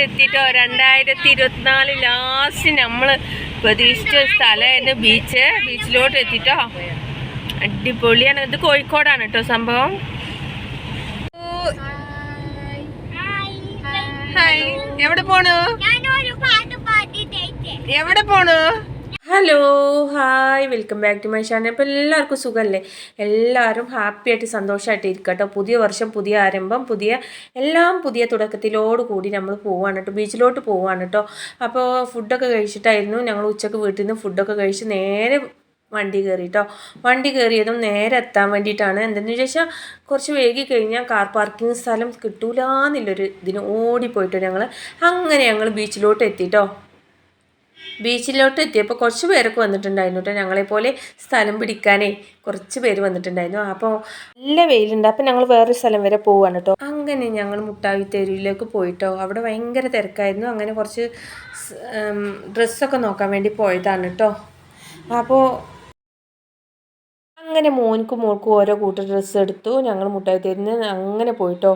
എത്തിട്ടോ? രണ്ടായിരത്തി ഇരുപത്തിനാല് ലാസ്റ്റ് നമ്മൾ പ്രതീക്ഷിച്ച സ്ഥലമായിരുന്നു ബീച്ച് ബീച്ചിലോട്ട് എത്തിട്ടോ? അടിപൊളിയാണ്. ഇത് കോഴിക്കോടാണ് കേട്ടോ സംഭവം. ഹായ് എവിടെ പോണു? എവിടെ പോണു? Hello hi welcome back to my channel അപ്പോൾ എല്ലാവർക്കും സുഖമല്ലേ എല്ലാവരും ഹാപ്പി ആയിട്ട് സന്തോഷമായിട്ട് ഇരിക്കട്ടോ. പുതിയ വർഷം പുതിയ ആരംഭം പുതിയ എല്ലാം പുതിയ തുടക്കത്തിലോട് കൂടി നമ്മൾ പോവാണ് കേട്ടോ. ബീച്ചിലോട്ട് പോവാണ് കേട്ടോ. അപ്പോൾ ഫുഡൊക്കെ കഴിച്ചിട്ടായിരുന്നു. ഞങ്ങൾ ഉച്ചയ്ക്ക് വീട്ടിൽ നിന്ന് ഫുഡൊക്കെ കഴിച്ച് നേരെ വണ്ടി കയറി കേട്ടോ. വണ്ടി കയറിയതും നേരെ എത്താൻ വേണ്ടിയിട്ടാണ്. എന്തെന്ന് ചോദിച്ചാൽ കുറച്ച് വൈകി കഴിഞ്ഞാൽ കാർ പാർക്കിംഗ് സ്ഥലം കിട്ടൂലെന്നുള്ളൊരു ഇതിന് ഓടിപ്പോയിട്ടോ ഞങ്ങൾ അങ്ങനെ ഞങ്ങൾ ബീച്ചിലോട്ട് എത്തിട്ടോ ബീച്ചിലോട്ട് എത്തിയപ്പോൾ കുറച്ച് പേരൊക്കെ വന്നിട്ടുണ്ടായിരുന്നു കേട്ടോ ഞങ്ങളെപ്പോലെ സ്ഥലം പിടിക്കാനേ കുറച്ച് പേര് വന്നിട്ടുണ്ടായിരുന്നു. അപ്പോൾ നല്ല വെയിലുണ്ട്. അപ്പോൾ ഞങ്ങൾ വേറൊരു സ്ഥലം വരെ പോവാണ് കേട്ടോ അങ്ങനെ ഞങ്ങൾ മുട്ടാവി തെരുവിലേക്ക് പോയിട്ടോ അവിടെ ഭയങ്കര തിരക്കായിരുന്നു. അങ്ങനെ കുറച്ച് ഡ്രസ്സൊക്കെ നോക്കാൻ വേണ്ടി പോയതാണ് കേട്ടോ അപ്പോൾ അങ്ങനെ മോനിക്കും മോൾക്കും ഓരോ കൂട്ടർ ഡ്രസ്സ് എടുത്തു. ഞങ്ങൾ മുട്ടായി തരുന്ന അങ്ങനെ പോയിട്ടോ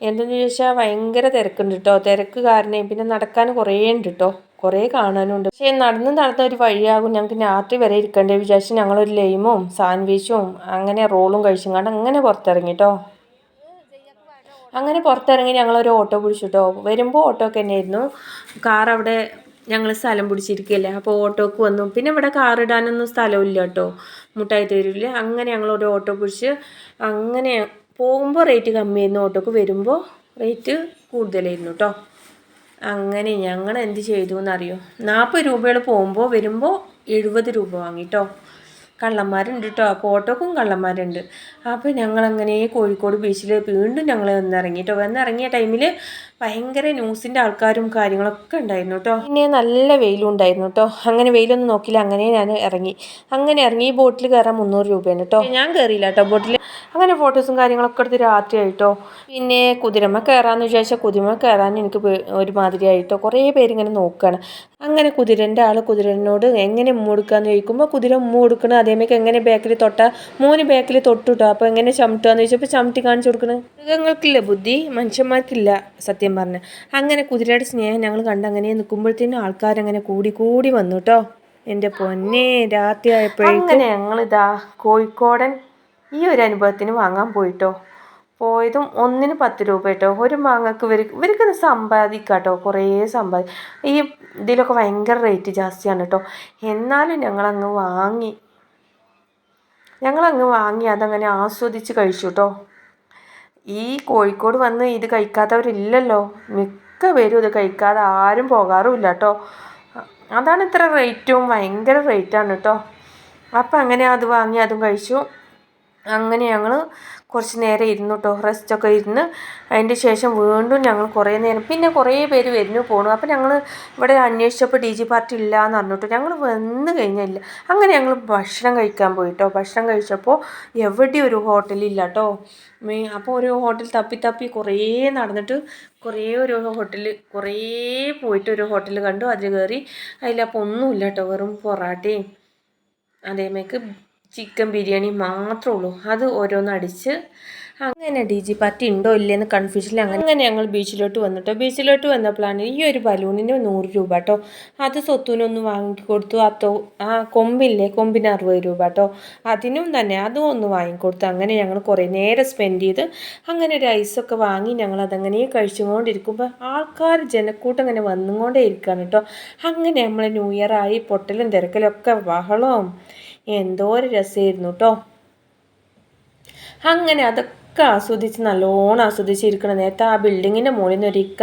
എന്തെന്ന് ചോദിച്ചാൽ ഭയങ്കര തിരക്കുണ്ട് കേട്ടോ തിരക്ക് കാരണം പിന്നെ നടക്കാൻ കുറേ ഉണ്ട് കേട്ടോ കുറേ കാണാനുണ്ട്. പക്ഷേ നടന്ന് നടന്ന ഒരു വഴിയാകും ഞങ്ങൾക്ക് രാത്രി വരെ ഇരിക്കേണ്ടത്. വിചാരിച്ച് ഞങ്ങളൊരു ലൈമും സാൻഡ്വിച്ചും അങ്ങനെ റോളും കഴിച്ചും കണ്ട് അങ്ങനെ പുറത്തിറങ്ങി കേട്ടോ അങ്ങനെ പുറത്തിറങ്ങി ഞങ്ങളൊരു ഓട്ടോ പിടിച്ചിട്ടോ വരുമ്പോൾ ഓട്ടോ ഒക്കെ തന്നെയായിരുന്നു. കാർ അവിടെ ഞങ്ങൾ സ്ഥലം പിടിച്ചിരിക്കുകയല്ലേ അപ്പോൾ ഓട്ടോക്ക് വന്നു. പിന്നെ ഇവിടെ കാർ ഇടാനൊന്നും സ്ഥലമില്ല കേട്ടോ മുട്ടായി തരില്ല. അങ്ങനെ ഞങ്ങൾ ഒരു ഓട്ടോ പിടിച്ച് അങ്ങനെ പോകുമ്പോൾ റേറ്റ് കമ്മിയായിരുന്നു. ഓട്ടോക്ക് വരുമ്പോൾ റേറ്റ് കൂടുതലായിരുന്നു കേട്ടോ അങ്ങനെ ഞങ്ങൾ എന്ത് ചെയ്തു എന്നറിയോ നാൽപ്പത് രൂപകൾ പോകുമ്പോൾ വരുമ്പോൾ എഴുപത് രൂപ വാങ്ങിട്ടോ. കള്ളന്മാരുണ്ട് കേട്ടോ അപ്പോൾ ഓട്ടോക്കും കള്ളന്മാരുണ്ട്. അപ്പോൾ ഞങ്ങളങ്ങനെ കോഴിക്കോട് ബീച്ചിൽ വീണ്ടും ഞങ്ങൾ വന്നിറങ്ങി കേട്ടോ വന്നിറങ്ങിയ ടൈമിൽ ഭയങ്കര ന്യൂസിന്റെ ആൾക്കാരും കാര്യങ്ങളൊക്കെ ഉണ്ടായിരുന്നു കേട്ടോ പിന്നെ നല്ല വെയിലും ഉണ്ടായിരുന്നു കേട്ടോ അങ്ങനെ വെയിലൊന്നും നോക്കില്ല. അങ്ങനെ ഞാൻ ഇറങ്ങി. അങ്ങനെ ഇറങ്ങി ഈ ബോട്ടിൽ കയറാൻ മുന്നൂറ് രൂപയാണ് കേട്ടോ ഞാൻ കയറിയില്ല കേട്ടോ ബോട്ടിൽ അങ്ങനെ ഫോട്ടോസും കാര്യങ്ങളൊക്കെ എടുത്ത് രാത്രിയായിട്ടോ. പിന്നെ കുതിരമ്മ കയറാമെന്ന് വിചാരിച്ചാൽ കുതിരമ്മ കയറാൻ എനിക്ക് ഒരുമാതിരി ആയിട്ടോ. കുറേ പേരിങ്ങനെ നോക്കുകയാണ് അങ്ങനെ കുതിരന്റെ ആൾ കുതിരനോട് എങ്ങനെ ഉമ്മ കൊടുക്കാന്ന് ചോദിക്കുമ്പോൾ കുതിര ഉമ്മ കൊടുക്കണം. അതേമേക്ക് എങ്ങനെ ബാക്കിൽ തൊട്ട? മൂന്ന് ബാക്കിൽ തൊട്ടുട്ടോ. അപ്പോൾ എങ്ങനെ ചവിട്ടുകയെന്ന് ചോദിച്ചപ്പോൾ ചവിട്ടി കാണിച്ചു കൊടുക്കണം. മൃഗങ്ങൾക്കില്ല ബുദ്ധി മനുഷ്യന്മാർക്കില്ല സത്യം പറഞ്ഞ്. അങ്ങനെ കുതിരയുടെ സ്നേഹം ഞങ്ങൾ കണ്ട് അങ്ങനെ നിൽക്കുമ്പോഴത്തേനും ആൾക്കാരങ്ങനെ കൂടി കൂടി വന്നു കേട്ടോ എന്റെ പൊന്നെ രാത്രി ആയപ്പോഴേക്കും അങ്ങനെ ഞങ്ങളിതാ കോഴിക്കോടൻ ഈ ഒരു അനുഭവത്തിന് വാങ്ങാൻ പോയിട്ടോ? പോയതും ഒന്നിന് പത്ത് രൂപ കേട്ടോ. ഒരു മാങ്ങക്ക് ഇവർ ഇവർക്ക് സമ്പാദിക്കാം കേട്ടോ കുറേ സമ്പാദി ഈ ഇതിലൊക്കെ ഭയങ്കര റേറ്റ് ജാസ്തിയാണ് കേട്ടോ. എന്നാലും ഞങ്ങളങ്ങ് വാങ്ങി ഞങ്ങളങ്ങ് വാങ്ങി അതങ്ങനെ ആസ്വദിച്ച് കഴിച്ചു കേട്ടോ. ഈ കോഴിക്കോട് വന്ന് ഇത് കഴിക്കാത്തവരില്ലല്ലോ. മിക്ക പേരും ഇത് കഴിക്കാതെ ആരും പോകാറുമില്ല കേട്ടോ. അതാണ് ഇത്ര റേറ്റും ഭയങ്കര റേറ്റാണ് കേട്ടോ. അപ്പം അങ്ങനെ അത് വാങ്ങി അതും കഴിച്ചു. അങ്ങനെ ഞങ്ങൾ കുറച്ച് നേരം ഇരുന്നു കേട്ടോ റെസ്റ്റൊക്കെ ഇരുന്ന്. അതിന്റെ ശേഷം വീണ്ടും ഞങ്ങൾ കുറേ നേരം പിന്നെ കുറേ പേര് വരുന്നു പോണു. അപ്പോൾ ഞങ്ങൾ ഇവിടെ അന്വേഷിച്ചപ്പോൾ ഡി ജി പാർട്ടി ഇല്ല എന്ന് പറഞ്ഞിട്ട് ഞങ്ങൾ വന്ന് കഴിഞ്ഞില്ല. അങ്ങനെ ഞങ്ങൾ ഭക്ഷണം കഴിക്കാൻ പോയി കേട്ടോ ഭക്ഷണം കഴിച്ചപ്പോൾ എവിടെയും ഒരു ഹോട്ടലില്ല കേട്ടോ മീ അപ്പോൾ ഒരു ഹോട്ടൽ തപ്പി തപ്പി കുറേ നടന്നിട്ട് കുറേ ഒരു ഹോട്ടൽ കുറേ പോയിട്ട് ഒരു ഹോട്ടൽ കണ്ടു. അതിൽ കയറി അതിലപ്പോൾ ഒന്നുമില്ല കേട്ടോ വെറും പൊറാട്ടയും അതേമേക്ക് ചിക്കൻ ബിരിയാണി മാത്രമേ ഉള്ളൂ. അത് ഓരോന്നടിച്ച് അങ്ങനെ ഡി ജി പാർട്ടി ഉണ്ടോ ഇല്ലേന്ന് കൺഫ്യൂഷനിൽ അങ്ങനെ അങ്ങനെ ഞങ്ങൾ ബീച്ചിലോട്ട് വന്നിട്ടോ. ബീച്ചിലോട്ട് വന്നപ്പോഴാണ് ഈ ഒരു ബലൂണിന് നൂറ് രൂപ കേട്ടോ. അത് സ്വത്തുവിനൊന്ന് വാങ്ങിക്കൊടുത്തു അത്തോ ആ കൊമ്പില്ലേ? കൊമ്പിന് അറുപത് രൂപ കേട്ടോ. അതിനും തന്നെ അതും ഒന്ന് വാങ്ങിക്കൊടുത്തു അങ്ങനെ ഞങ്ങൾ കുറേ നേരം സ്പെൻഡ് ചെയ്ത് അങ്ങനെ ഒരു ഐസൊക്കെ വാങ്ങി ഞങ്ങൾ അതങ്ങനെ കഴിച്ചുകൊണ്ടിരിക്കുമ്പോൾ ആൾക്കാർ ജനക്കൂട്ടം അങ്ങനെ വന്നുകൊണ്ടേ ഇരിക്കുകയാണ് കേട്ടോ. അങ്ങനെ നമ്മൾ ന്യൂ ഇയർ ആയി പൊട്ടലും തിരക്കലും ഒക്കെ ബഹളവും എന്തോ ഒരു രസമായിരുന്നു കേട്ടോ അങ്ങനെ അതൊക്കെ ആസ്വദിച്ച് നല്ലോണം ആസ്വദിച്ചിരിക്കണം നേരത്തെ ആ ബിൽഡിങ്ങിന്റെ മുകളിൽ നിന്ന് ഒരിക്ക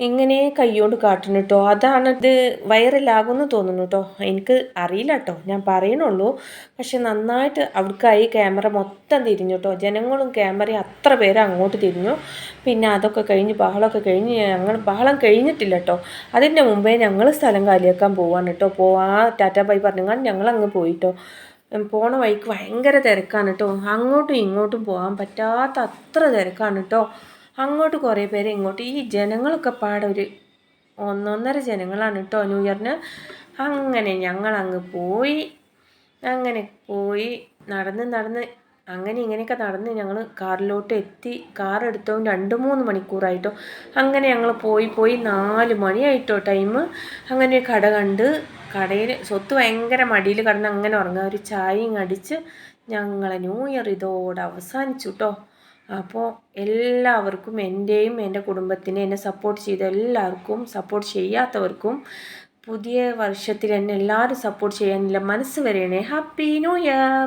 ഇങ്ങനെ കൈകൊണ്ട് കാട്ടുന്നു കേട്ടോ അതാണ് ഇത് വൈറലാകുമെന്ന് തോന്നുന്നു കേട്ടോ എനിക്ക് അറിയില്ല കേട്ടോ ഞാൻ പറയണുള്ളൂ. പക്ഷെ നന്നായിട്ട് അവിടേക്കായി ക്യാമറ മൊത്തം തിരിഞ്ഞു കേട്ടോ ജനങ്ങളും ക്യാമറയും അത്ര പേര് അങ്ങോട്ട് തിരിഞ്ഞു. പിന്നെ അതൊക്കെ കഴിഞ്ഞ് ബഹളമൊക്കെ കഴിഞ്ഞ് ഞങ്ങൾ ബഹളം കഴിഞ്ഞിട്ടില്ല കേട്ടോ അതിന്റെ മുമ്പേ ഞങ്ങൾ സ്ഥലം കാലിയാക്കാൻ പോവാണ് കേട്ടോ പോവാ ടാറ്റാ ബൈ പറഞ്ഞാൽ ഞങ്ങൾ അങ്ങ് പോയിട്ടോ പോണ വഴിക്ക് ഭയങ്കര തിരക്കാണ് കേട്ടോ അങ്ങോട്ടും ഇങ്ങോട്ടും പോകാൻ പറ്റാത്ത അത്ര തിരക്കാണ് കേട്ടോ അങ്ങോട്ട് കുറേ പേര് ഇങ്ങോട്ട്. ഈ ജനങ്ങളൊക്കെ പാടെ ഒരു ഒന്നൊന്നര ജനങ്ങളാണ് കേട്ടോ ന്യൂ ഇയറിന്. അങ്ങനെ ഞങ്ങൾ അങ്ങ് പോയി. അങ്ങനെ പോയി. നടന്ന് നടന്ന് അങ്ങനെ ഇങ്ങനെയൊക്കെ നടന്ന് ഞങ്ങൾ കാറിലോട്ട് എത്തി. കാർ രണ്ട് മൂന്ന് മണിക്കൂറായിട്ടോ അങ്ങനെ ഞങ്ങൾ പോയി പോയി നാല് മണിയായിട്ടോ ടൈം അങ്ങനെ കട കണ്ട് കടയിൽ സ്വത്ത് ഭയങ്കര മടിയിൽ കിടന്ന് അങ്ങനെ ഉറങ്ങുക. ഒരു ചായയും അടിച്ച് ഞങ്ങളെ ന്യൂ ഇയർ ഇതോടെ അവസാനിച്ചു കേട്ടോ അപ്പോൾ എല്ലാവർക്കും എന്റെയും എന്റെ കുടുംബത്തിനെ എന്നെ സപ്പോർട്ട് ചെയ്ത എല്ലാവർക്കും സപ്പോർട്ട് ചെയ്യാത്തവർക്കും പുതിയ വർഷത്തിൽ എന്നെ എല്ലാവരും സപ്പോർട്ട് ചെയ്യാനില്ല മനസ്സ് വരെയണേ ഹാപ്പി ന്യൂ ഇയർ